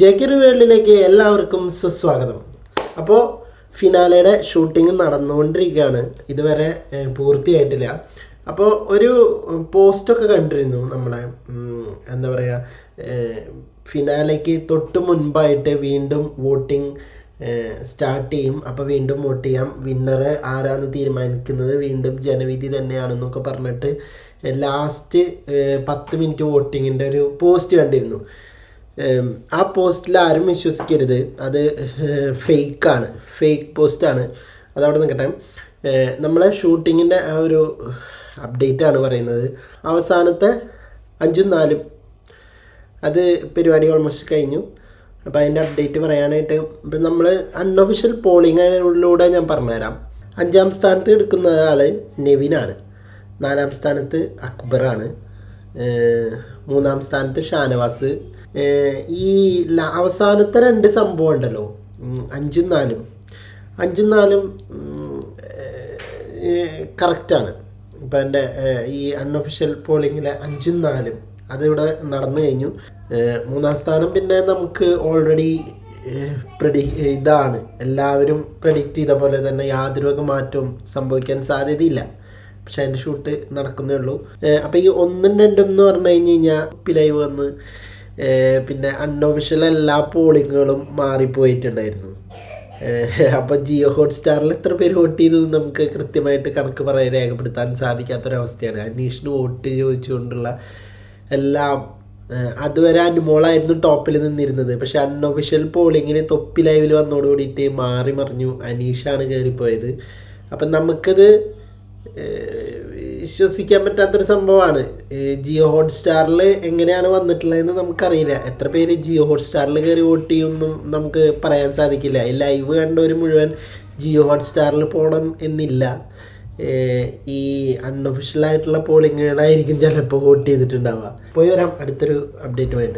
J K വേൾഡിലേക്ക് എല്ലാവർക്കും സുസ്വാഗതം. അപ്പോൾ ഫിനാലയുടെ ഷൂട്ടിംഗ് നടന്നുകൊണ്ടിരിക്കുകയാണ്. ഇതുവരെ പൂർത്തിയായിട്ടില്ല. അപ്പോൾ ഒരു പോസ്റ്റൊക്കെ കണ്ടിരുന്നു നമ്മളെ. എന്താ പറയുക ഫിനാലയ്ക്ക് തൊട്ട് മുൻപായിട്ട് വീണ്ടും വോട്ടിംഗ് സ്റ്റാർട്ട് ചെയ്യും. അപ്പോൾ വീണ്ടും വോട്ട് ചെയ്യാം. വിന്നറ് ആരാന്ന് തീരുമാനിക്കുന്നത് വീണ്ടും ജനവിധി തന്നെയാണെന്നൊക്കെ പറഞ്ഞിട്ട് ലാസ്റ്റ് പത്ത് മിനിറ്റ് വോട്ടിങ്ങിന്റെ ഒരു പോസ്റ്റ് കണ്ടിരുന്നു. ആ പോസ്റ്റിൽ ആരും വിശ്വസിക്കരുത്. അത് ഫേക്കാണ് ഫേക്ക് പോസ്റ്റാണ് അതവിടെ നിൽക്കട്ടെ നമ്മളെ ഷൂട്ടിങ്ങിന്റെ ആ ഒരു അപ്ഡേറ്റ് ആണ് പറയുന്നത്. അവസാനത്തെ അഞ്ചും നാലും. അത് പരിപാടി ഓൾമോസ്റ്റ് കഴിഞ്ഞു. അപ്പോൾ അതിന്റെ അപ്ഡേറ്റ് പറയാനായിട്ട് ഇപ്പം നമ്മൾ അൺഒഫീഷ്യൽ പോളിങ്ങിലൂടെ ഞാൻ പറഞ്ഞുതരാം. അഞ്ചാം സ്ഥാനത്ത് എടുക്കുന്ന ആൾ നെവിനാണ്. നാലാം സ്ഥാനത്ത് അക്ബറാണ്. മൂന്നാം സ്ഥാനത്ത് ഷാനവാസ്. ഈ അവസാനത്തെ രണ്ട് സംഭവം ഉണ്ടല്ലോ. അഞ്ചും നാലും. അഞ്ചും നാലും കറക്റ്റാണ് ഇപ്പം എന്റെ ഈ അൺഒഫീഷ്യൽ പോളിങ്ങിലെ അഞ്ചും നാലും. അതിവിടെ നടന്നു കഴിഞ്ഞു. മൂന്നാം സ്ഥാനം പിന്നെ നമുക്ക് ഓൾറെഡി പ്രഡി ഇതാണ്. എല്ലാവരും പ്രഡിക്റ്റ് ചെയ്ത പോലെ തന്നെ യാതൊരു മാറ്റവും സംഭവിക്കാൻ സാധ്യതയില്ല. പക്ഷെ അതിന്റെ ഷൂട്ട് നടക്കുന്നേ ഉള്ളൂ. അപ്പോൾ ഈ ഒന്നും രണ്ടും എന്ന് പറഞ്ഞു കഴിഞ്ഞ് കഴിഞ്ഞാൽ പിലൈവ് വന്ന് പിന്നെ അൺഒഫീഷ്യൽ എല്ലാ പോളിങ്ങുകളും മാറിപ്പോയിട്ടുണ്ടായിരുന്നു. അപ്പോൾ ജിയോ ഹോട്ട്സ്റ്റാറിൽ എത്ര പേര് വോട്ട് ചെയ്തു എന്ന് നമുക്ക് കൃത്യമായിട്ട് കണക്ക് പറയാൻ രേഖപ്പെടുത്താൻ സാധിക്കാത്തൊരവസ്ഥയാണ്. അന്വേഷണം വോട്ട് ചോദിച്ചുകൊണ്ടുള്ള എല്ലാം അതുവരെ അനുമോളായിരുന്നു ടോപ്പിൽ നിന്നിരുന്നത്. പക്ഷെ അൺഒഫീഷ്യൽ പോളിങ്ങിന് തൊപ്പി ലൈവിൽ വന്നോടുകൂടിയിട്ട് മാറി മറിഞ്ഞു. അനീഷാണ് കയറിപ്പോയത് അപ്പം നമുക്കത് വിശ്വസിക്കാൻ പറ്റാത്തൊരു സംഭവമാണ്. ജിയോ ഹോട്ട് സ്റ്റാറിൽ എങ്ങനെയാണ് വന്നിട്ടുള്ളതെന്ന് നമുക്കറിയില്ല. എത്ര പേര് ജിയോ ഹോട്ട് സ്റ്റാറിൽ കയറി വോട്ട് ചെയ്യുമെന്നും നമുക്ക് പറയാൻ സാധിക്കില്ല. ഈ ലൈവ് കണ്ടവർ മുഴുവൻ ജിയോ ഹോട്ട് സ്റ്റാറിൽ പോകണം എന്നില്ല ഈ അൺഒഫീഷ്യൽ ആയിട്ടുള്ള പോളിങ്ങുകളായിരിക്കും ചിലപ്പോൾ വോട്ട് ചെയ്തിട്ടുണ്ടാവുക. പോയി വരാം. അടുത്തൊരു അപ്ഡേറ്റുമായിട്ട്